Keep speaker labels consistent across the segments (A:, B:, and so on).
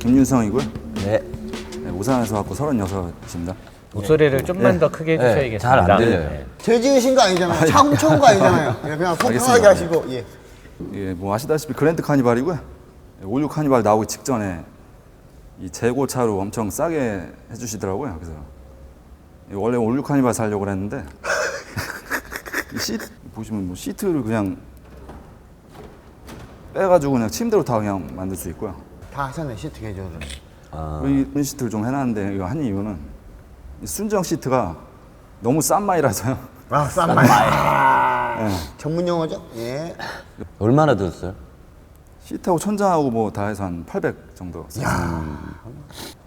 A: 네. 김윤성이고요.
B: 네.
A: 네, 오산에서 왔고 36입니다.
C: 목소리를 좀만 더 크게 해주셔야겠습니다.
B: 잘안 들려요.
C: 네.
D: 죄 지으신 거 아니잖아요. 차 훔쳐온 거 아니잖아요. 예, 그냥 속 편하게. 하시고. 예.
A: 예, 뭐 아시다시피 그랜드 카니발이고요. 예, 올류 카니발 나오기 직전에 이 재고차로 엄청 싸게 해주시더라고요. 그래서 예, 원래 올류 카니발 살려고 이 시트 보시면 뭐 시트를 그냥 빼가지고 그냥 침대로 다 그냥 만들 수 있고요.
D: 다 하셨네, 시트 개조를.
B: 아,
A: 이런 시트를 좀 해놨는데 이거 한 이유는 이 순정 시트가 너무 싼 마이라서요.
D: 아, 싼 말. 아,
A: 예.
D: 전문 용어죠? 예.
B: 얼마나 들었어요?
A: 시트하고 천장하고 뭐 다 해서 한 800 정도.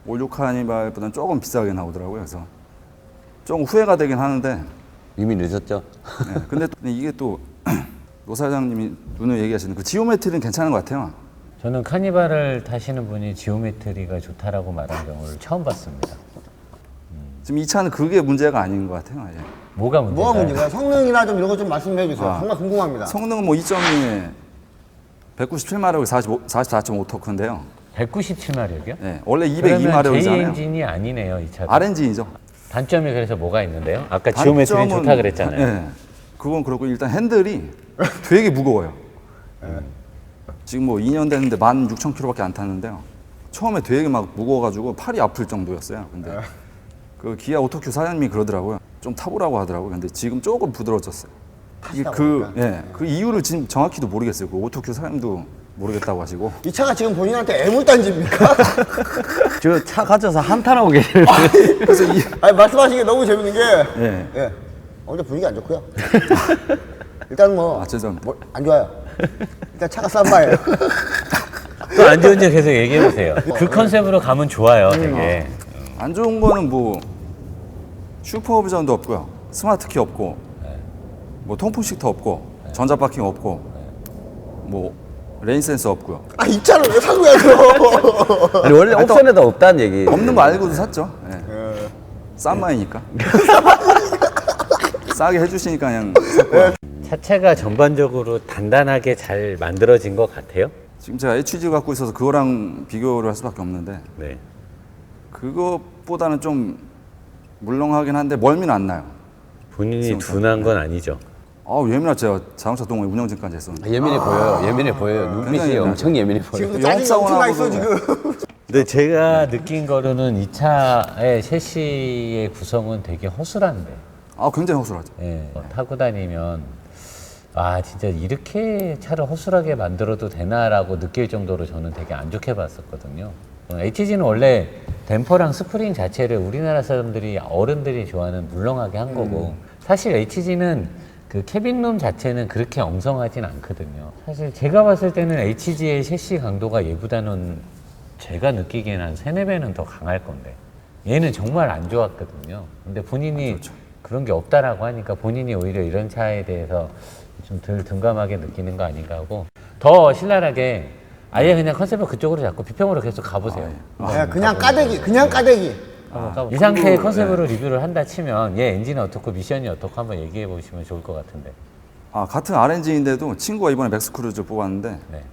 A: 올류 카니발보다는 조금 비싸게 나오더라고요. 그래서 조금 후회가 되긴 하는데
B: 이미 늦었죠?
A: 예, 근데 또 이게 또 노 사장님이 눈을 얘기하시는 그 지오메트리는 괜찮은 것 같아요.
C: 저는 카니발을 타시는 분이 지오메트리가 좋다라고 말한 경우를 처음 봤습니다.
A: 지금 이 차는 그게 문제가 아닌 것 같아요. 예.
C: 뭐가 문제인가요?
D: 뭐가 문제인가요? 성능이나 좀 이런 거 좀 말씀해 주세요.
A: 아.
D: 정말 궁금합니다.
A: 성능은 뭐 2.2에 197마력이 45, 44.5 토크인데요.
C: 197마력이요?
A: 예, 원래
C: 그러면 J
A: 202마력이잖아요.
C: 엔진이 아니네요, 이 차도.
A: R엔진이죠.
C: 단점이 그래서 뭐가 있는데요? 아까 지오메트리 좋다 그랬잖아요.
A: 예. 그건 그렇고 일단 핸들이 되게 무거워요. 지금 뭐 2년 됐는데 16,000km밖에 안 탔는데요. 처음에 되게 막 무거워가지고 팔이 아플 정도였어요. 근데 그 기아 오토큐 사장님이 그러더라고요. 좀 타보라고 하더라고요. 근데 지금 조금 부드러워졌어요. 이게 그, 예, 그 이유를 지금 정확히도 모르겠어요. 그 오토큐 사장님도 모르겠다고 하시고.
D: 이 차가 지금 본인한테 애물단지입니까?
B: 저 차 가져서 한탄하고 계시는데.
A: 그래서 이,
D: 아니, 말씀하시는 게 너무 재밌는 게.
A: 예.
D: 예. 어, 근데 분위기 안 좋고요. 일단 뭐.
A: 아, 죄송합니다.
D: 뭐, 안 좋아요. 일단 차가 싼 마예요.
C: 또 안 좋은 점 계속 얘기해 보세요. 그 컨셉으로 가면 좋아요, 되게.
A: 안 좋은 거는 뭐 슈퍼 비전도 없고요. 스마트 키 없고 뭐 통풍 시트 없고 전자 파킹 없고 뭐 레인 센서 없고요.
D: 아, 이 차를 왜 사고 가요?
B: 아니, 원래 옵션에도 없다는 얘기.
A: 없는 거 알고도 샀죠. 예. 싼 마이니까. 싸게 해주시니까 그냥 샀고요.
C: 차체가 전반적으로 단단하게 잘 만들어진 것 같아요.
A: 지금 제가 HG 갖고 있어서 그거랑 비교를 할 수밖에 없는데
C: 네.
A: 그것보다는 좀 물렁하긴 한데 멀미는 안 나요.
C: 본인이 둔한 건 아니죠.
A: 아 예민하죠. 자동차 동호회 운영진까지 했었는데.
B: 예민해 보여요. 예민해 보여요. 눈빛이
A: 굉장히
B: 엄청 예민해 보여요.
D: 지금
A: 영업
D: 짜증이 엄청 나 있어,
A: 사원하고도-
D: 지금.
C: 근데 제가 느낀 거로는 이 차의 셰시의 구성은 되게 허술한데
A: 아 굉장히 허술하죠.
C: 예, 타고 다니면 아 진짜 이렇게 차를 허술하게 만들어도 되나라고 느낄 정도로 저는 되게 안 좋게 봤었거든요. HG는 원래 댐퍼랑 스프링 자체를 우리나라 사람들이 어른들이 좋아하는 물렁하게 한 거고 사실 HG는 그 캐빈룸 자체는 그렇게 엉성하진 않거든요. 사실 제가 봤을 때는 HG의 셰시 강도가 얘보다는 제가 느끼기에는 한 세네 배는 더 강할 건데 얘는 정말 안 좋았거든요. 근데 본인이 그런 게 없다라고 하니까 본인이 오히려 이런 차에 대해서 좀덜 둔감하게 느끼는 거 아닌가 하고 더 신랄하게 아예 그냥 컨셉을 그쪽으로 잡고 비평으로 계속 가보세요.
D: 예, 그냥 까대기, 그냥 까대기.
C: 한번 까보- 이 상태의 컨셉으로 리뷰를 한다 치면 얘 엔진은 어떻고 미션이 어떻고 한번 얘기해 보시면 좋을 것 같은데.
A: 아 같은 RNG인데도 친구가 이번에 맥스크루즈 뽑았는데
C: 네.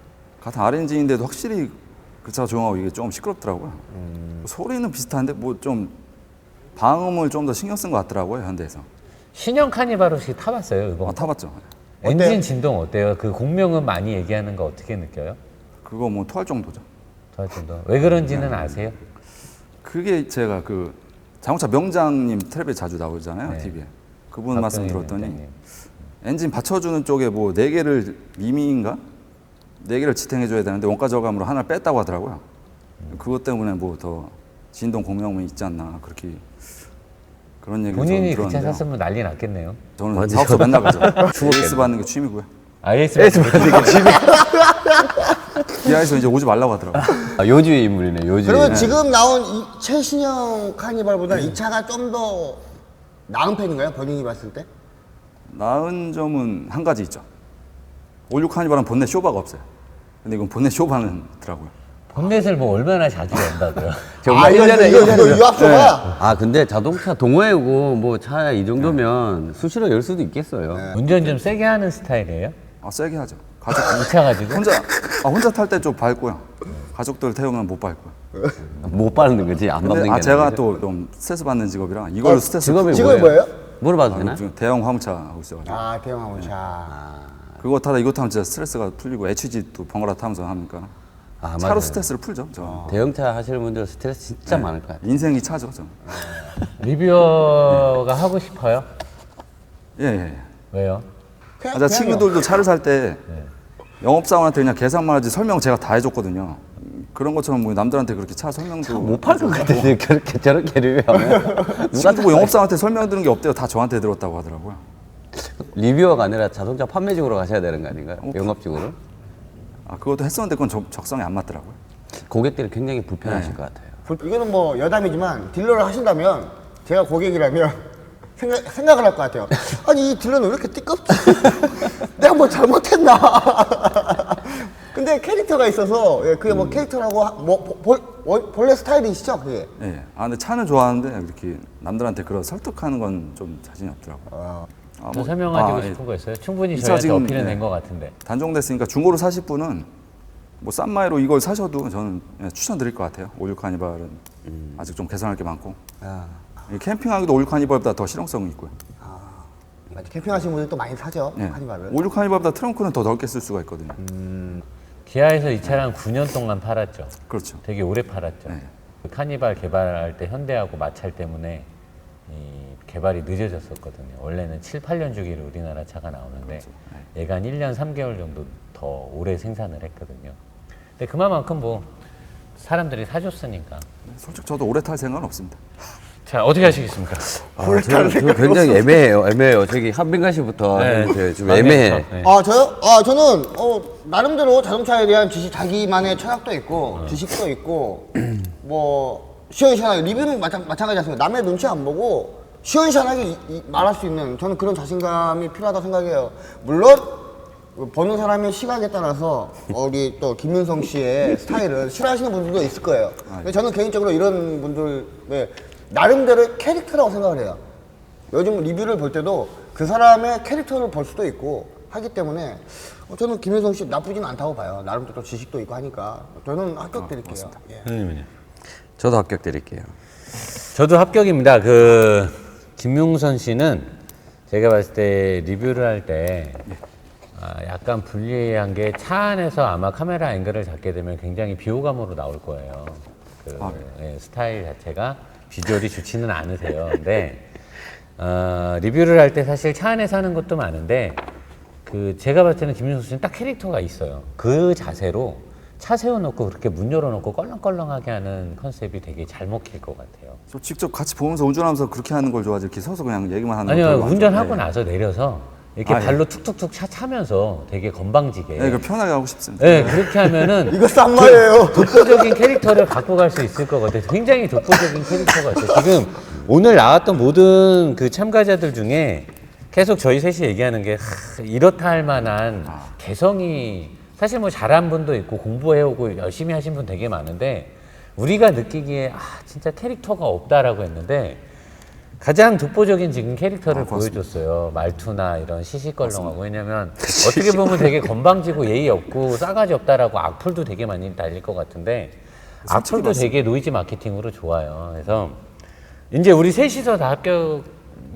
A: 같은 RNG인데도 확실히 그 차가 조용하고 이게 좀 시끄럽더라고요. 소리는 비슷한데 뭐 좀 방음을 좀 더 신경 쓴 것 같더라고요 현대에서.
C: 신형 카니발 혹시 타봤어요 이거?
A: 아, 타봤죠.
C: 엔진 진동 어때요? 그 공명은 많이 얘기하는 거 어떻게 느껴요?
A: 그거 뭐 토할 정도죠.
C: 저 정도. 왜 그런지는 아세요?
A: 그게 제가 그 자동차 명장님 텔레비 자주 나오잖아요
C: 네.
A: TV에. 그분 말씀
C: 박정희
A: 들었더니
C: 위원장님.
A: 엔진 받쳐주는 쪽에 뭐 네 개를 미미인가 네 개를 지탱해줘야 되는데 원가 저감으로 하나를 뺐다고 하더라고요. 그것 때문에 뭐 더 진동 공명이 있지 않나 그렇게 그런 얘기를
C: 본인이
A: 저는
C: 그차
A: 들었는데요.
C: 샀으면 난리 났겠네요.
A: 저는 사업소 맨날 가죠. AS 받는 게 취미고요.
C: IS
A: 기아에서 이제 오지 말라고 하더라고요.
B: 아, 요주의 인물이네, 요주의.
D: 그러면 지금 나온 이 최신형 카니발보다 이 차가 좀 더 나은 편인가요? 본인이 봤을 때?
A: 나은 점은 한 가지 있죠. 올류 카니발은 본넷 쇼바가 없어요. 근데 이건 본넷 쇼바는 있더라고요.
C: 본넷을 뭐 얼마나 자주 연다고요?
B: 정말
D: 아, 이거,
B: 일년에
D: 이거,
B: 일년에
D: 이거 유압소가?
B: 아, 근데 자동차 동호회고 뭐 차 이 정도면 수시로 열 수도 있겠어요.
C: 운전 좀 세게 하는 스타일이에요?
A: 아 세게 하죠. 가족
C: 이차 가지고?
A: 혼자 아, 혼자 탈 때 좀 밟고요. 가족들 태우면 못 밟고요.
B: 못 바르는 거지 안
A: 근데
B: 밟는 아게
A: 제가
B: 아니라.
A: 또좀 스트레스 받는 직업이라 이걸로 스트레스
B: 직업이
D: 직업이 뭐예요?
B: 물어봐도
A: 아,
B: 되나?
A: 지금 대형 화물차 하고 있어가지고
D: 아 대형 화물차.
A: 그거 타다 이거 타면 진짜 스트레스가 풀리고 HG 또 번갈아 타면서 하니까
B: 아,
A: 차로
B: 맞아요.
A: 스트레스를 풀죠. 저
B: 대형차 하시는 분들 스트레스 진짜 많을 것 같아요.
A: 인생이 차죠. 저.
C: 리뷰어가 하고 싶어요?
A: 예 예.
C: 왜요?
D: 그냥-
A: 아, 자
D: 그냥요.
A: 친구들도 차를 살 때 영업사원한테 그냥 계산만 하지 설명 제가 다 해줬거든요. 음, 그런 것처럼 뭐 남들한테 그렇게 차 설명도
B: 못 팔 것 같은데 그렇게 저렇게 리뷰하면 누가
A: 친구도 뭐 영업사원한테 설명 들은 게 없대요. 다 저한테 들었다고 하더라고요.
B: 리뷰어가 아니라 자동차 판매직으로 가셔야 되는 거 아닌가요? 영업직으로?
A: 아 그것도 했었는데 그건 적, 적성에 안 맞더라고요.
B: 고객들이 굉장히 불편하실
A: 네.
B: 것 같아요.
D: 불- 이거는 뭐 여담이지만 딜러를 하신다면 제가 고객이라면 생각, 생각을 할 것 같아요. 아니 이 딜러는 왜 이렇게 띠껍지? 내가 뭐 잘못했나? 근데 캐릭터가 있어서 예, 그게 뭐 캐릭터라고 하- 뭐 보- 볼- 원- 본래 스타일이시죠 그게?
A: 예. 아 근데 차는 좋아하는데 이렇게 남들한테 그런 설득하는 건 좀 자신이 없더라고요. 아,
C: 더
A: 뭐-
C: 설명하시고
A: 아, 예.
C: 싶은 거 있어요? 충분히
A: 이차
C: 저희한테
A: 지금,
C: 어필은
A: 네.
C: 된것 같은데.
A: 단종됐으니까 중고로 사실 분은 뭐 싼 마이로 이걸 사셔도 저는 예, 추천드릴 것 같아요. 올류 카니발은 아직 좀 개선할 게 많고 이 캠핑하기도 올류 카니발보다 더 실용성이 있고요.
D: 맞아, 캠핑하시는 분들 또 많이 사죠
A: 예.
D: 카니발을.
A: 올류 카니발보다 트렁크는 더 넓게 쓸 수가 있거든요.
C: 기아에서 이 차량 9년 동안 팔았죠.
A: 그렇죠.
C: 되게 오래 팔았죠.
A: 네.
C: 그 카니발 개발할 때 현대하고 마찰 때문에 이 개발이 늦어졌었거든요. 원래는 7, 8년 주기로 우리나라 차가 나오는데
A: 그렇죠.
C: 얘가 한 1년 3개월 정도 더 오래 생산을 했거든요. 근데 그만큼 뭐 사람들이 사줬으니까.
A: 솔직히 저도 오래 탈 생각은 없습니다.
C: 자 어떻게 하시겠습니까?
B: 아, 저, 저 굉장히 애매해요. 애매해요. 저기 한빈가 씨부터
C: 네.
B: 좀 애매해.
C: 네.
D: 아 저요? 아 저는 어 나름대로 자동차에 대한 지식 자기만의 철학도 있고 지식도 있고 뭐 시원시원하게 리뷰는 마찬, 마찬가지였습니다. 남의 눈치 안 보고 시원시원하게 이- 이- 말할 수 있는 저는 그런 자신감이 필요하다고 생각해요. 물론 보는 사람의 시각에 따라서 우리 또 김윤성 씨의 스타일을 싫어하시는 분들도 있을 거예요. 근데 저는 개인적으로 이런 분들 네, 나름대로 캐릭터라고 생각을 해요. 요즘 리뷰를 볼 때도 그 사람의 캐릭터를 볼 수도 있고 하기 때문에 어, 저는 김효성 씨 나쁘진 않다고 봐요. 나름대로 또 지식도 있고 하니까 저는 합격 드릴게요. 예.
C: 선생님은요?
B: 저도 합격 드릴게요.
C: 저도 합격입니다. 그 김용선 씨는 제가 봤을 때 리뷰를 할때 아, 약간 불리한 게 차 안에서 아마 카메라 앵글을 잡게 되면 굉장히 비호감으로 나올 거예요. 그 예, 스타일 자체가 비주얼이 좋지는 않으세요. 근데 어, 리뷰를 할 때 사실 차 안에서 하는 것도 많은데 그 제가 봤을 때는 김윤수 씨는 딱 캐릭터가 있어요. 그 자세로 차 세워놓고 그렇게 문 열어놓고 껄렁껄렁하게 하는 컨셉이 되게 잘 먹힐 것 같아요.
A: 저 직접 같이 보면서 운전하면서 그렇게 하는 걸 좋아하지 이렇게 서서 그냥 얘기만 하는
C: 아니요
A: 거 별로 안
C: 운전하고
A: 좋아해요.
C: 나서 내려서 이렇게
A: 아, 예.
C: 발로 툭툭툭 차 차면서 되게 건방지게.
A: 네, 이거 편하게 하고 싶습니다.
C: 네, 그렇게 하면은
D: 이거 싼 말이에요.
C: 독보적인 캐릭터를 갖고 갈 수 있을 것 같아요. 굉장히 독보적인 캐릭터 같아요. 지금 오늘 나왔던 모든 그 참가자들 중에 계속 저희 셋이 얘기하는 게 하, 이렇다 할 만한 개성이 사실 뭐 잘한 분도 있고 공부해오고 열심히 하신 분 되게 많은데 우리가 느끼기에 아 진짜 캐릭터가 없다라고 했는데 가장 독보적인 지금 캐릭터를 보여줬어요. 말투나 이런 시시껄렁하고. 왜냐면 어떻게 보면 되게 건방지고 예의 없고 싸가지 없다라고 악플도 되게 많이 달릴 것 같은데 악플도 되게 노이즈 마케팅으로 좋아요. 그래서 이제 우리 셋이서 다 합격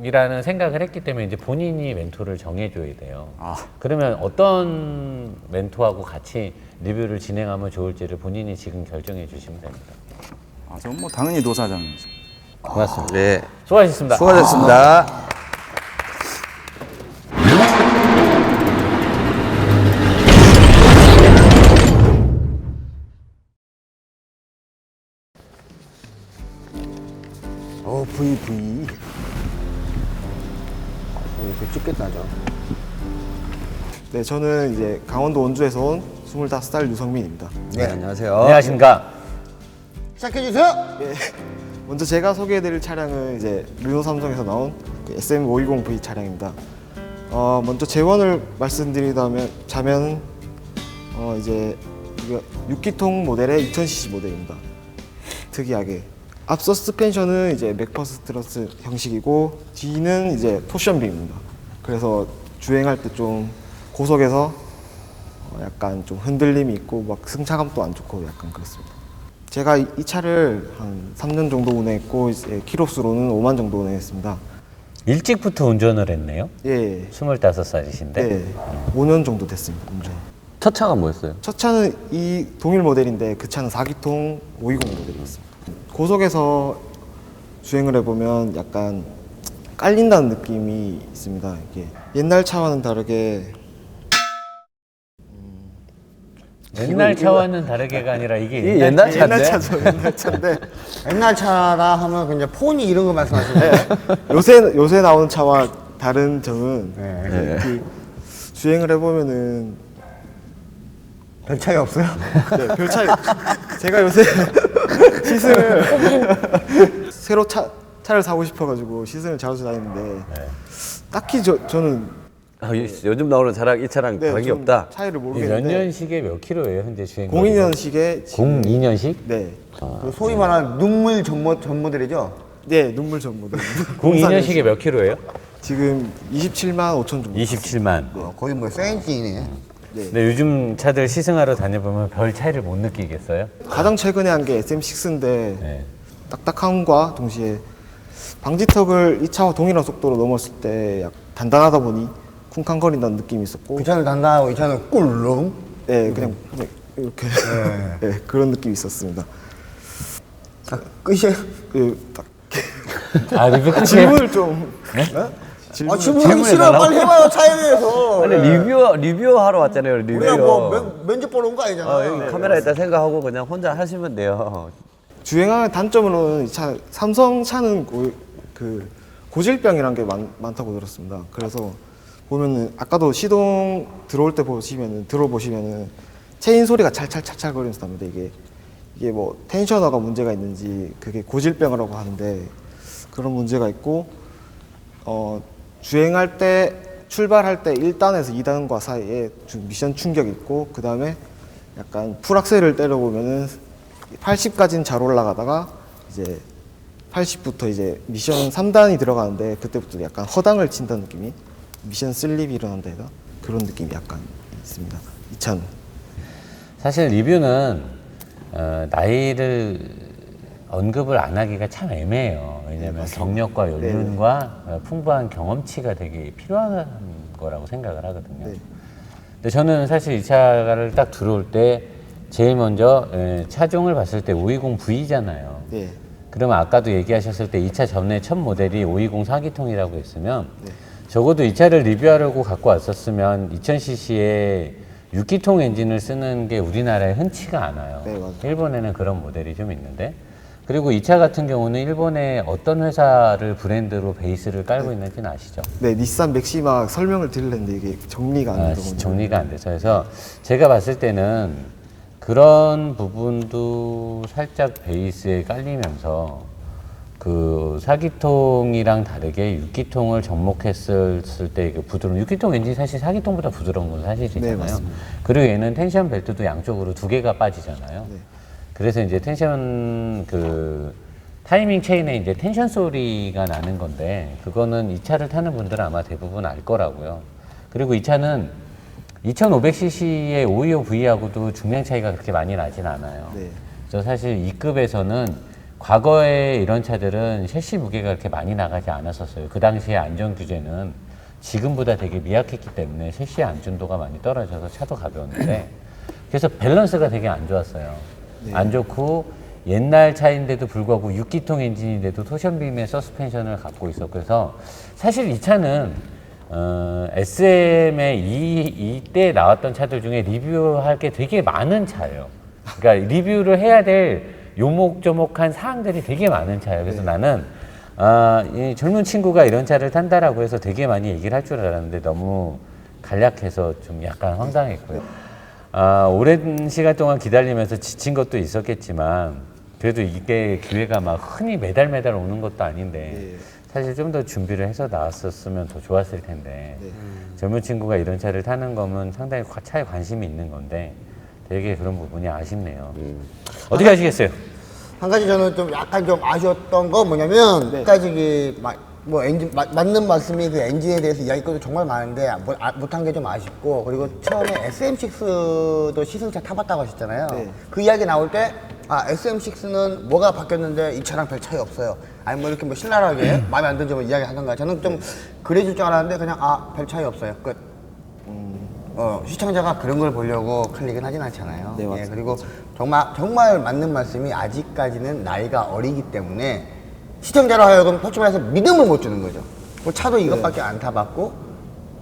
C: 이라는 생각을 했기 때문에 이제 본인이 멘토를 정해줘야 돼요.
A: 아.
C: 그러면 어떤 멘토하고 같이 리뷰를 진행하면 좋을지를 본인이 지금 결정해 주시면 됩니다.
A: 아, 저는 뭐 당연히 노 사장이죠.
C: 고맙습니다.
B: 네.
C: 수고하셨습니다.
B: 수고하셨습니다.
D: 저.
E: 네, 저는 이제 강원도 원주에서 온 25살 유성민입니다.
B: 네. 안녕하세요.
C: 안녕하십니까.
D: 시작해 주세요.
E: 먼저 제가 소개해드릴 차량은 이제 르노 삼성에서 나온 그 SM520V 차량입니다. 어, 먼저 재원을 말씀드리자면 자면 어, 이제 이거 6기통 모델의 2000cc 모델입니다. 특이하게 앞 서 스펜션은 이제 맥퍼스 트러스 형식이고 뒤는 이제 토션빔입니다. 그래서 주행할 때 좀 고속에서 어, 약간 좀 흔들림이 있고 막 승차감도 안 좋고 약간 그렇습니다. 제가 이, 이 차를 한 3년 정도 운행했고 이제 키로수로는 5만 정도 운행했습니다.
C: 일찍부터 운전을 했네요.
E: 예,
C: 25살이신데.
E: 네, 5년 정도 됐습니다 운전.
B: 첫 차가 뭐였어요?
E: 첫 차는 이 동일 모델인데 그 차는 4기통 520 모델이었습니다. 고속에서 주행을 해보면 약간 깔린다는 느낌이 있습니다. 이게 옛날 차와는 다르게
C: 옛날 차와는 다르게가 아니라
B: 이게
C: 옛날,
B: 옛날
C: 차.
B: 차인데?
E: 옛날 차죠, 옛날 차인데
D: 옛날 차라 하면 그냥 폰이 이런 거 말씀하시는 거예요?
E: 요새 요새 나오는 차와 다른 점은
B: 네.
E: 그 주행을 해보면은
D: 별 차이 없어요?
E: 네, 별 차이. 제가 요새 시승을 새로 차 차를 사고 싶어가지고 시승을 자주 다니는데 딱히 저 저는
B: 아, 요- 요즘 나오는 차랑 이 차랑
E: 네,
B: 관계
E: 좀
B: 없다.
E: 차이를
C: 몇
E: 모르겠는데
C: 년식에 몇 킬로예요 현재 주행?
E: 02년식에
C: 02년식?
E: 네.
D: 그 소위 말하는 눈물 전모, 전모델이죠?
E: 네, 눈물 전 모델.
C: 02년식에 몇 킬로예요?
E: 지금 27만 5천 정도.
C: 27만.
D: 어, 거의 뭐 세인치네.
C: 근데 요즘 차들 시승하러 다녀보면 별 차이를 못 느끼겠어요?
E: 가장 최근에 한 게 SM6인데
C: 네.
E: 딱딱함과 동시에 방지턱을 이 차와 동일한 속도로 넘었을 때 약 단단하다 보니 쿵쾅거린다는 느낌이 있었고
D: 그 차는 단단하고 이 차는 꿀렁.
E: 네, 그냥, 그냥 이렇게 네, 그런 느낌이 있었습니다.
D: 아, 끝이에요?
E: 그 딱
C: 아 리뷰 끝이에요?
E: 질문을 좀
D: 아, 질문하기 싫어요. 빨리 해봐요, 차에 대해서.
B: 아니 리뷰 리뷰 하러 왔잖아요. 리뷰.
D: 우리가 뭐 면, 면접 보러 온 거 아니잖아.
B: 어, 여기 카메라 있다 생각하고 그냥 혼자 하시면 돼요.
E: 주행하는 단점으로는 이 차, 삼성 차는 고, 그 고질병이란 게 많, 많다고 들었습니다. 그래서 보면은 아까도 시동 들어올 때 보시면은 들어보시면은 체인 소리가 찰찰찰찰 거리면서 납니다. 이게 이게 뭐 텐셔너가 문제가 있는지 그게 고질병이라고 하는데 그런 문제가 있고 어 주행할 때 출발할 때 1단에서 2단과 사이에 좀 미션 충격이 있고 그 다음에 약간 풀악셀을 때려보면은 80까지는 잘 올라가다가 이제 80부터 이제 미션 3단이 들어가는데 그때부터 약간 허당을 친다는 느낌이 미션 슬립이 일어난다 해나 그런 느낌이 약간 있습니다. 이 차는
C: 사실 리뷰는 어, 나이를 언급을 안 하기가 참 애매해요. 왜냐하면 경력과 연륜과 어, 풍부한 경험치가 되게 필요한 거라고 생각을 하거든요.
E: 네.
C: 근데 저는 사실 이 차를 딱 들어올 때 제일 먼저 에, 차종을 봤을 때 520V잖아요.
E: 네.
C: 그러면 아까도 얘기하셨을 때이차 전에 첫 모델이 520 4기통이라고 했으면 적어도 이 차를 리뷰하려고 갖고 왔었으면 2000cc의 6기통 엔진을 쓰는 게 우리나라에 흔치가 않아요.
E: 네.
C: 일본에는 그런 모델이 좀 있는데 그리고 이 차 같은 경우는 일본의 어떤 회사를 브랜드로 베이스를 깔고 있는지는 아시죠?
E: 네 닛산 맥시마 설명을 드리려는데 이게 정리가 안
C: 아,
E: 되더군요.
C: 정리가 안 돼서 그래서 제가 봤을 때는 그런 부분도 살짝 베이스에 깔리면서 그 사기통이랑 다르게 육기통을 접목했을 때그 부드러운 육기통 엔진 사실 사기통보다 부드러운 건
E: 네,
C: 사실이잖아요.
E: 맞습니다.
C: 그리고 얘는 텐션 벨트도 양쪽으로 두 개가 빠지잖아요.
E: 네.
C: 그래서 이제 텐션 그 타이밍 체인에 이제 텐션 소리가 나는 건데 그거는 이 차를 타는 분들은 아마 대부분 알 거라고요. 그리고 이 차는 2500cc의 525V하고도 중량 차이가 그렇게 많이 나진 않아요.
E: 네.
C: 그래서 사실 이 급에서는 과거에 이런 차들은 셰시 무게가 그렇게 많이 나가지 않았었어요. 그 당시에 안전 규제는 지금보다 되게 미약했기 때문에 셰시의 안전도가 많이 떨어져서 차도 가벼웠는데 그래서 밸런스가 되게 안 좋았어요. 안 좋고 옛날 차인데도 불구하고 6기통 엔진인데도 토션빔의 서스펜션을 갖고 있었고 그래서 사실 이 차는 어, SM의 이, 이때 나왔던 차들 중에 리뷰할 게 되게 많은 차예요. 그러니까 리뷰를 해야 될 요목조목한 사항들이 되게 많은 차예요. 그래서 나는 아, 이 젊은 친구가 이런 차를 탄다라고 해서 되게 많이 얘기를 할 줄 알았는데 너무 간략해서 좀 약간 황당했고요. 아, 오랜 시간 동안 기다리면서 지친 것도 있었겠지만 그래도 이게 기회가 막 흔히 매달 매달 오는 것도 아닌데 사실 좀 더 준비를 해서 나왔었으면 더 좋았을 텐데 젊은 친구가 이런 차를 타는 거면 상당히 과- 차에 관심이 있는 건데 되게 그런 부분이 아쉽네요. 어떻게 하시겠어요?
D: 한 가지 저는 좀 약간 좀 아쉬웠던 건 뭐냐면, 끝까지 그 마- 뭐 엔진 마- 맞는 말씀이 그 엔진에 대해서 이야기거도 정말 많은데 뭐, 아, 못한 게 좀 아쉽고 그리고 처음에 SM6도 시승차 타봤다고 하셨잖아요.
E: 네.
D: 그 이야기 나올 때 아, SM6는 뭐가 바뀌었는데 이 차랑 별 차이 없어요. 아니 뭐 이렇게 뭐 신랄하게 마음에 안든 점을 이야기하던가 저는 좀 그래줄 줄 알았는데 그냥 아 별 차이 없어요. 끝. 어, 시청자가 그런 걸 보려고 클릭은 하진 않잖아요.
E: 네,
D: 예,
E: 맞습니다.
D: 그리고 정말 정말 맞는 말씀이 아직까지는 나이가 어리기 때문에 시청자로 하여금 솔직히 말해서 믿음을 못 주는 거죠. 뭐 차도 이것밖에 안 타봤고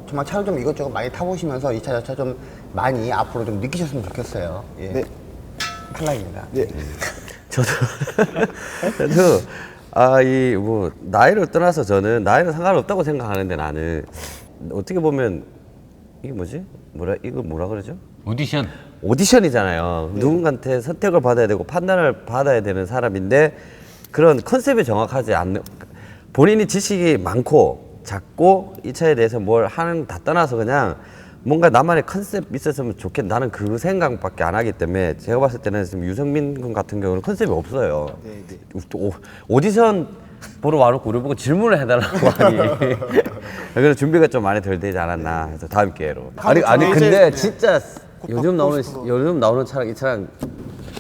D: 정말 차를 좀 이것저것 많이 타보시면서 이 차 저차 좀 많이 앞으로 좀 느끼셨으면 좋겠어요. 예.
E: 네.
D: 탈락입니다.
E: 네.
B: 저도 저도 아 이 뭐 나이를 떠나서 저는 나이는 상관없다고 생각하는데 나는 어떻게 보면 이게 뭐지 뭐라 이거 뭐라 그러죠
C: 오디션.
B: 오디션이잖아요 누군가한테 선택을 받아야 되고 판단을 받아야 되는 사람인데 그런 컨셉이 정확하지 않는 본인이 지식이 많고 작고 이 차에 대해서 뭘 하는 다 떠나서 그냥 뭔가 나만의 컨셉 있었으면 좋겠 나는 그 생각밖에 안 하기 때문에 제가 봤을 때는 지금 유성민 군 같은 경우는 컨셉이 없어요. 오, 오디션 보러 와놓고 우리 보고 질문을 해달라고 하니 그래서 준비가 좀 많이 덜 되지 않았나 해서 다음 기회로. 아니 아니 근데 진짜 요즘
E: 바꾸고
B: 나오는. 요즘 나오는 차랑 이 차랑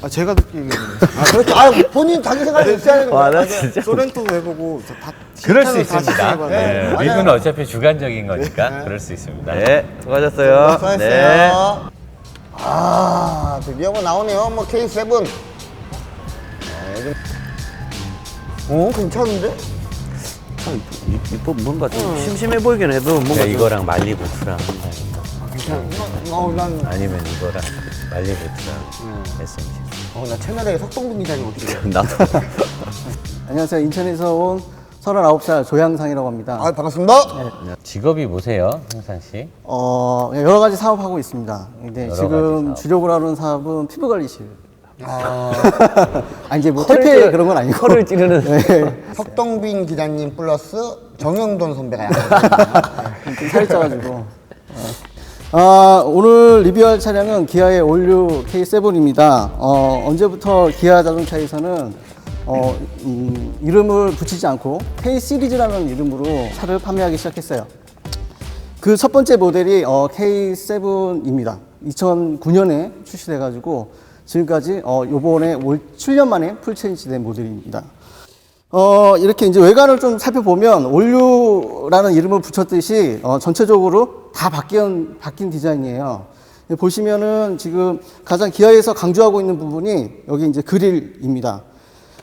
E: 아 제가 느끼기에는
D: 아, 그렇죠. 아, 본인 자기 생각이 되는
B: 와,
D: 거예요.
B: 나 진짜
E: 소렌토도 해보고 저다
C: 그럴 수
E: 다
C: 있습니다.
E: 시승해봤는데
C: 네,
D: 맞아요.
C: 리그는 어차피 주관적인 거니까 그럴 수 있습니다.
B: 네 수고하셨어요
D: 수고하셨어요.
B: 네.
D: 아, 드디어 뭐 나오네요. 뭐 K7. 네, 좀... 오, 괜찮은데?
B: 이거 뭔가 좀 심심해 보이긴 해도 뭔가 좀
C: 이거랑 말리부트랑 한다니까.
D: 괜찮아. 어, 난,
C: 아니면 이거랑 말리부트랑 SM6.
D: 어, 나 채널에 석동빈 기자님 어떻게 돼?
B: 나도
F: 안녕하세요. 인천에서 온 39살 조양상이라고 합니다.
D: 아, 반갑습니다.
C: 직업이 뭐세요, 형산 씨?
F: 어, 여러 가지 사업하고 있습니다. 근데
C: 여러
F: 지금
C: 사업.
F: 주력으로 하는 사업은 피부 관리실.
D: 아,
F: 아, 이제 뭐 퇴폐
B: 찌르-
F: 그런 건 아니고.
B: 털을 찌르는
F: 네.
D: 석동빈 기자님 플러스 정영돈 선배가 약간.
F: 좀 살이 쪄가지고. 아, 오늘 리뷰할 차량은 기아의 올류 K7입니다. 어, 언제부터 기아 자동차에서는 어, 음, 이름을 붙이지 않고 K 시리즈라는 이름으로 차를 판매하기 시작했어요. 그 첫 번째 모델이 어, K7입니다. 2009년에 출시돼가지고 지금까지 어, 요번에 올 7년 만에 풀 체인지된 모델입니다. 어, 이렇게 이제 외관을 좀 살펴보면 올류라는 이름을 붙였듯이 어, 전체적으로 다 바뀐, 바뀐 디자인이에요. 보시면은 지금 가장 기아에서 강조하고 있는 부분이 여기 이제 그릴입니다.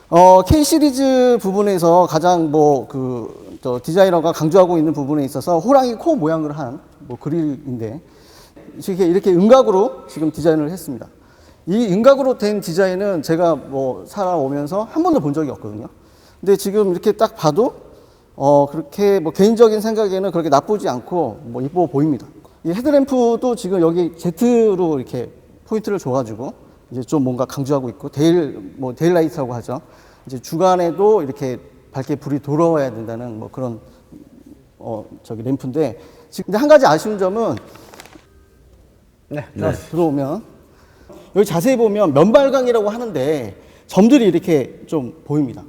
F: 어, K 시리즈 부분에서 가장 뭐그저 디자이너가 강조하고 있는 부분에 있어서 호랑이 코 모양을 한 뭐 그릴인데 이렇게 이렇게 음각으로 지금 디자인을 했습니다. 이 음각으로 된 디자인은 제가 뭐 살아오면서 한 번도 본 적이 없거든요. 근데 지금 이렇게 딱 봐도 어 그렇게 뭐 개인적인 생각에는 그렇게 나쁘지 않고 뭐 이뻐 보입니다. 이 헤드램프도 지금 여기 Z로 이렇게 포인트를 줘가지고 이제 좀 뭔가 강조하고 있고 데일 뭐 데일 라이트라고 하죠. 이제 주간에도 이렇게 밝게 불이 들어와야 된다는 뭐 그런 어 저기 램프인데 지금 근데 한 가지 아쉬운 점은 네, 들어오면 여기 자세히 보면 면발광이라고 하는데 점들이 이렇게 좀 보입니다.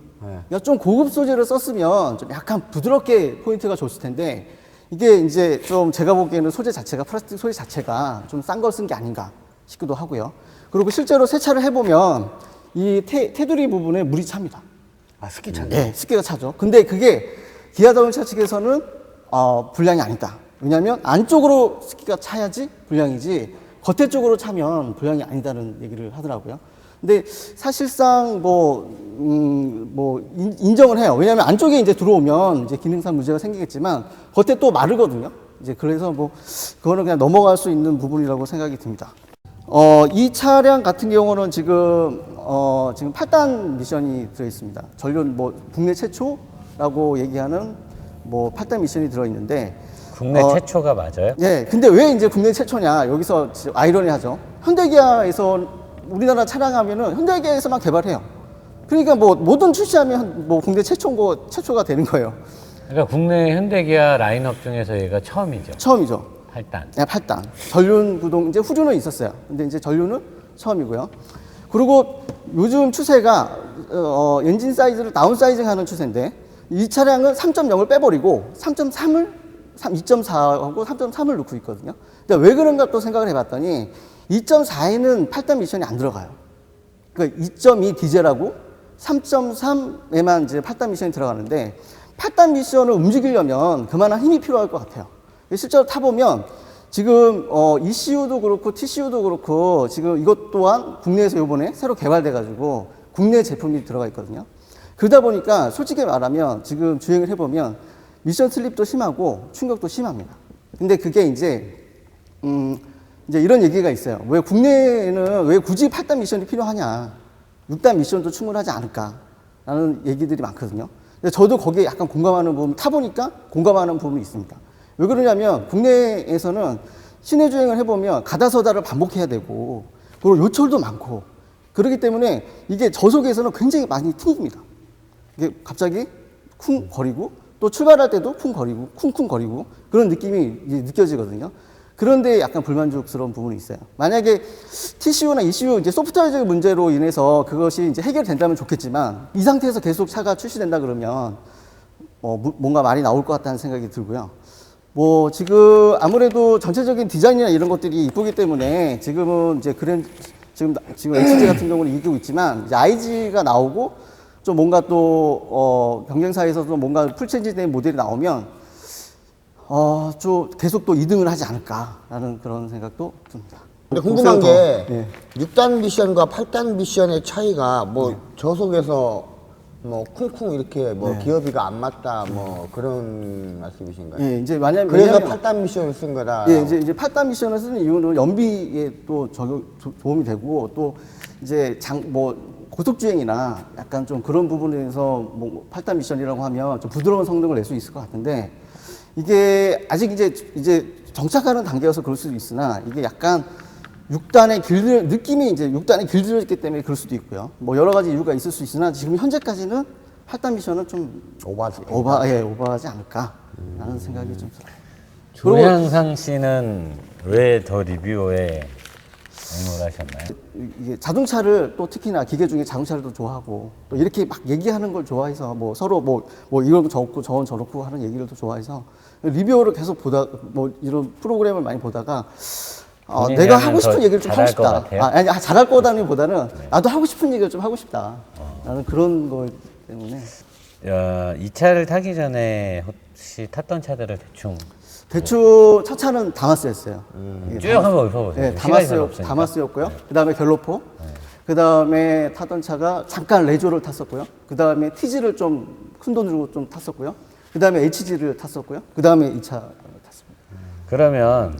F: 그러니까 좀 고급 소재를 썼으면 좀 약간 부드럽게 포인트가 줬을 텐데 이게 이제 좀 제가 보기에는 소재 자체가 플라스틱 소재 자체가 좀 싼 걸 쓴 게 아닌가 싶기도 하고요. 그리고 실제로 세차를 해보면 이 테, 테두리 부분에 물이 찹니다.
D: 아, 스키 찬
F: 네, 습기가 차죠. 근데 그게 기아 자동차 측에서는 어, 불량이 아니다. 왜냐하면 안쪽으로 습기가 차야지 불량이지 겉에 쪽으로 차면 불량이 아니다는 얘기를 하더라고요. 근데 사실상 뭐, 음, 뭐 인- 인정을 해요. 왜냐하면 안쪽에 이제 들어오면 이제 기능상 문제가 생기겠지만 겉에 또 마르거든요. 이제 그래서 뭐 그거는 그냥 넘어갈 수 있는 부분이라고 생각이 듭니다. 어, 이 차량 같은 경우는 지금 어, 지금 8단 미션이 들어 있습니다. 전륜 뭐 국내 최초라고 얘기하는 뭐 8단 미션이 들어 있는데
C: 국내
F: 어,
C: 최초가 맞아요?
F: 예. 근데 왜 이제 국내 최초냐? 여기서 아이러니하죠. 현대기아에서 우리나라 차량하면은 현대기아에서만 개발해요. 그러니까 뭐 모든 출시하면 뭐 국내 최초인 거 최초가 되는 거예요.
C: 그러니까 국내 현대기아 라인업 중에서 얘가 처음이죠.
F: 처음이죠.
C: 8단.
F: 네, 8단. 전륜 구동 이제 후륜은 있었어요. 근데 이제 전륜은 처음이고요. 그리고 요즘 추세가 어, 엔진 사이즈를 다운 사이징하는 추세인데 이 차량은 3.0을 빼버리고 3.3을 2.4하고 3.3을 넣고 있거든요. 근데 왜 그런가 또 생각을 해봤더니 2.4에는 8단 미션이 안 들어가요. 그러니까 2.2 디젤하고 3.3에만 이제 8단 미션이 들어가는데 8단 미션을 움직이려면 그만한 힘이 필요할 것 같아요. 실제로 타보면 지금 어, ECU도 그렇고 TCU도 그렇고 지금 이것 또한 국내에서 요번에 새로 개발돼 가지고 국내 제품이 들어가 있거든요. 그러다 보니까 솔직히 말하면 지금 주행을 해보면 미션 슬립도 심하고 충격도 심합니다. 근데 그게 이제 음, 이제 이런 얘기가 있어요. 왜 국내에는 왜 굳이 8단 미션이 필요하냐? 6단 미션도 충분하지 않을까? 라는 얘기들이 많거든요. 근데 저도 거기에 약간 공감하는 부분, 타보니까 공감하는 부분이 있습니다. 왜 그러냐면 국내에서는 시내 주행을 해보면 가다서다를 반복해야 되고, 그리고 요철도 많고, 그렇기 때문에 이게 저속에서는 굉장히 많이 튕깁니다. 이게 갑자기 쿵 거리고 또 출발할 때도 쿵 거리고 쿵쿵 거리고 그런 느낌이 느껴지거든요. 그런데 약간 불만족스러운 부분이 있어요. 만약에 TCU나 ECU 이제 소프트웨어적인 문제로 인해서 그것이 이제 해결된다면 좋겠지만 이 상태에서 계속 차가 출시된다 그러면 어, 무- 뭔가 말이 나올 것 같다는 생각이 들고요. 뭐 지금 아무래도 전체적인 디자인이나 이런 것들이 이쁘기 때문에 지금은 이제 그랜 지금 지금 HG 같은 경우는 이기고 있지만 이제 IG가 나오고 좀 뭔가 또 어, 경쟁사에서도 뭔가 풀체인지된 모델이 나오면 어, 좀 계속 또 2등을 하지 않을까라는 그런 생각도 듭니다.
D: 근데 궁금한 게
F: 예.
D: 6단 미션과 8단 미션의 차이가 뭐 저속에서 뭐 쿵쿵 이렇게 뭐 기어비가 안 맞다 뭐 그런 말씀이신가요?
F: 예, 이제 만약
D: 그래서
F: 왜냐면-
D: 8단 미션을 쓴 거다.
F: 예, 이제 이제 8단 미션을 쓰는 이유는 연비에 또 적용 도- 도움이 되고 또 이제 장 뭐 고속 주행이나 약간 좀 그런 부분에서 뭐 8단 미션이라고 하면 좀 부드러운 성능을 낼 수 있을 것 같은데 이게 아직 이제 이제 정착하는 단계여서 그럴 수도 있으나 이게 약간 6단에 길들 느낌이 이제 6단에 길들여 있기 때문에 그럴 수도 있고요. 뭐 여러 가지 이유가 있을 수 있으나 지금 현재까지는 8단 미션은 좀
D: 오버하지.
F: 오버 예, 오버하지 않을까라는 생각이 좀 들어요.
C: 조양상 씨는 왜 더 리뷰에 응모를 하셨나요?
F: 이게 자동차를 또 특히나 기계 중에 자동차를 또 좋아하고 또 이렇게 막 얘기하는 걸 좋아해서 뭐 서로 뭐, 뭐 이런 거 저렇고 저건 저렇고 하는 얘기를 또 좋아해서 리뷰어를 계속 보다 뭐 이런 프로그램을 많이 보다가 어,
C: 본인이
F: 내가
C: 하면
F: 하고 싶은
C: 더
F: 얘기를 좀 하고
C: 잘할 것
F: 싶다.
C: 같아요?
F: 아, 아니 아, 잘할 거다는 보다는 나도 하고 싶은 얘기를 좀 하고 싶다. 라는 그런 거 때문에
C: 어, 이 차를 타기 전에 혹시 탔던 차들을 대충
F: 대충 첫 차는 다마스였어요. 예,
C: 쭉 한번 읊어보세요.
F: 네,
C: 시간이
F: 다마스,
C: 없으니까.
F: 다마스였고요. 그 다음에 갤로포. 그 다음에 타던 차가 잠깐 레조를 탔었고요. 그 다음에 티지를 좀 큰 돈으로 좀 탔었고요. 그 다음에 HG를 탔었고요. 그 다음에 이 차 탔습니다.
C: 그러면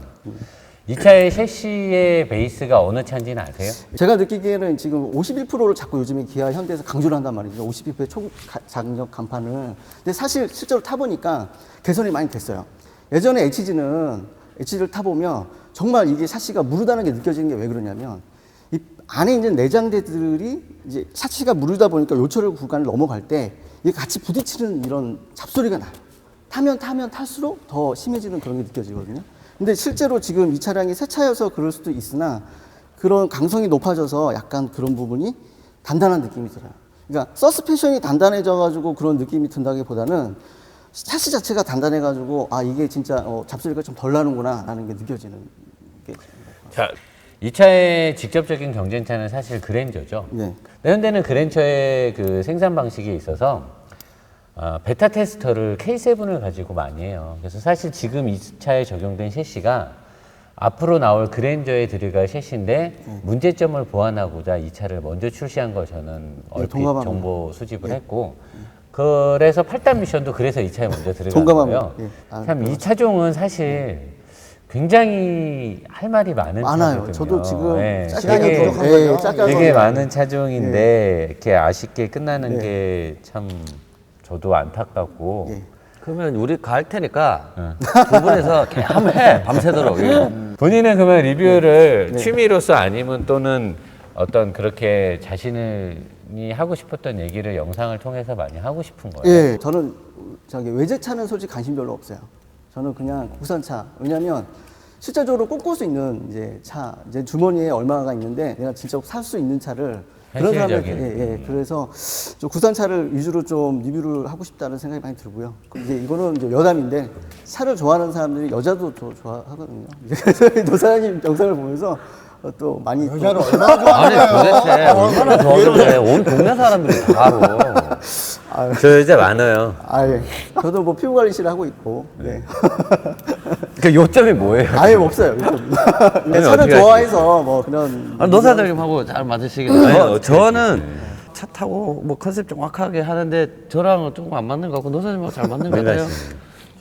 C: 이 차의 셰시의 베이스가 어느 차인지는 아세요?
F: 제가 느끼기에는 지금 51%를 자꾸 요즘에 기아 현대에서 강조를 한단 말이죠. 51%의 초장력 간판을. 근데 사실 실제로 타보니까 개선이 많이 됐어요. 예전에 HG는 HG를 타보면 정말 이게 샤시가 무르다는 게 느껴지는 게 왜 그러냐면 이 안에 있는 내장재들이 이제 샤시가 무르다 보니까 요철 구간을 넘어갈 때 이게 같이 부딪히는 이런 잡소리가 나요. 타면 타면 탈수록 더 심해지는 그런 게 느껴지거든요. 근데 실제로 지금 이 차량이 새 차여서 그럴 수도 있으나 그런 강성이 높아져서 약간 그런 부분이 단단한 느낌이 들어요. 그러니까 서스펜션이 단단해져 가지고 그런 느낌이 든다기보다는 샤시 자체가 단단해가지고 아 이게 진짜 어, 잡소리가 좀 덜 나는구나라는 게 느껴지는 게
C: 자, 이 차의 직접적인 경쟁차는 사실 그랜저죠.
F: 네.
C: 현대는 그랜저의 그 생산 방식이 있어서 어, 베타 테스터를 K7을 가지고 많이 해요. 그래서 사실 지금 이 차에 적용된 셰시가 앞으로 나올 그랜저에 들어갈 셰시인데 문제점을 보완하고자 이 차를 먼저 출시한 걸 저는 얼핏
F: 동감합니다.
C: 정보 수집을 했고 그래서 8단 미션도 그래서 이 차에 먼저
F: 동감합니다.
C: 거예요.
F: 예. 아,
C: 참 이 차종은 사실 굉장히 할 말이 많은
F: 많아요.
C: 차거든요.
F: 저도 지금
C: 예,
D: 시간이
C: 되게-
D: 부족한
F: 예,
D: 거죠?
F: 짝깔
C: 되게 많은 차종인데 이렇게 아쉽게 끝나는 게 참 저도 안타깝고
F: 예.
B: 그러면 우리 갈 테니까 두 분에서 이렇게 한번 해 밤새도록 이거.
C: 본인은 그러면 리뷰를 취미로서 아니면 또는 어떤 그렇게 자신 이 하고 싶었던 얘기를 영상을 통해서 많이 하고 싶은 거예요.
F: 예, 저는 저기 외제차는 솔직히 관심 별로 없어요. 저는 그냥 국산차. 왜냐면 실제적으로 꼽을 수 있는 이제 차, 이제 주머니에 얼마가 있는데 내가 진짜 살수 있는 차를 그런 사람들
C: 현실적인.
F: 예, 예. 그래서 좀 구산차를 위주로 좀 리뷰를 하고 싶다는 생각이 많이 들고요. 그 이제 이거는 이제 여담인데 차를 좋아하는 사람들이 여자도 더 좋아하거든요. 그래서 노사장님 영상을 보면서 어, 또 많이 또-
D: 여자를 얼마나
B: 아니
D: 좋아하나요?
B: 도대체 얼마나 좋아하는데 온 동네 사람들이 다 알아.
C: 저 여자 많아요.
F: 아, 예. 저도 뭐 피부 관리실 하고 있고. 네.
B: 그 요점이 뭐예요?
F: 아예 없어요. 네, 차를
B: 어떻게
F: 좋아해서 뭐 그런
B: 아, 노사장님하고 잘 맞으시겠네요. 저는 차 타고 뭐 컨셉 정확하게 하는데 저랑은 조금 안 맞는 것 같고 노사장님하고 잘 맞는 것 같아요.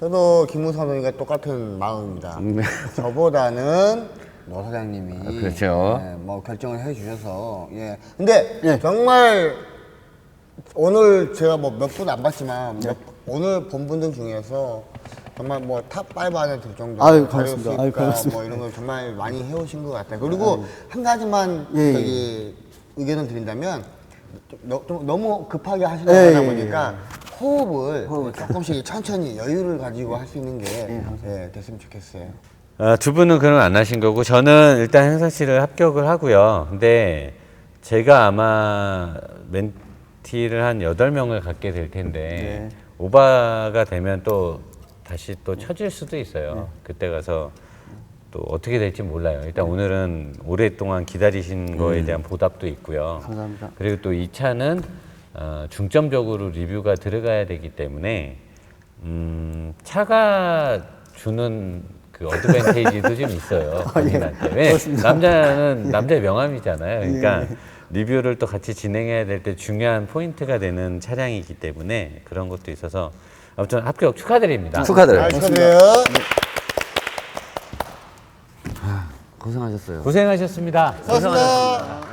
D: 저도 김우선 의원과 똑같은 마음입니다. 저보다는 노 사장님이
B: 그렇죠.
D: 예, 뭐 결정을 해주셔서 예. 근데
F: 예.
D: 정말 오늘 제가 뭐 몇 분 안 봤지만 몇- 오늘 본 분들 중에서 정말 뭐 탑 5 안에 들 정도로
F: 아유, 고맙습니다. 아유,
D: 수익과
F: 고맙습니다.
D: 뭐 이런 걸 정말 많이 해오신 것 같아요. 그리고 한 가지만
F: 예, 예.
D: 저기 의견을 드린다면 너, 좀 너 무 급하게 하시다
F: 예,
D: 다
F: 예,
D: 보니까 호흡을 조금씩 천천히 여유를 가지고 할 수 있는 게 예, 됐으면 좋겠어요.
C: 아, 두 분은 그럼 안 하신 거고 저는 일단 행사실을 합격을 하고요. 근데 제가 아마 멘티를 한 여덟 명을 갖게 될 텐데 오바가 되면 또 다시 또 처질 수도 있어요. 그때 가서 또 어떻게 될지 몰라요. 일단 오늘은 오랫동안 기다리신 거에 대한 보답도 있고요.
F: 감사합니다.
C: 그리고 또 이 차는 어, 중점적으로 리뷰가 들어가야 되기 때문에 음, 차가 주는 그 어드밴테이지도 좀 있어요 본인한테. 왜 남자는 남자의 명함이잖아요. 그러니까 리뷰를 또 같이 진행해야 될 때 중요한 포인트가 되는 차량이기 때문에 그런 것도 있어서 아무튼 합격 축하드립니다.
B: 축하드려요.
D: 아, 축하드려요.
B: 고생하셨어요.
C: 고생하셨습니다.
D: 고맙습니다.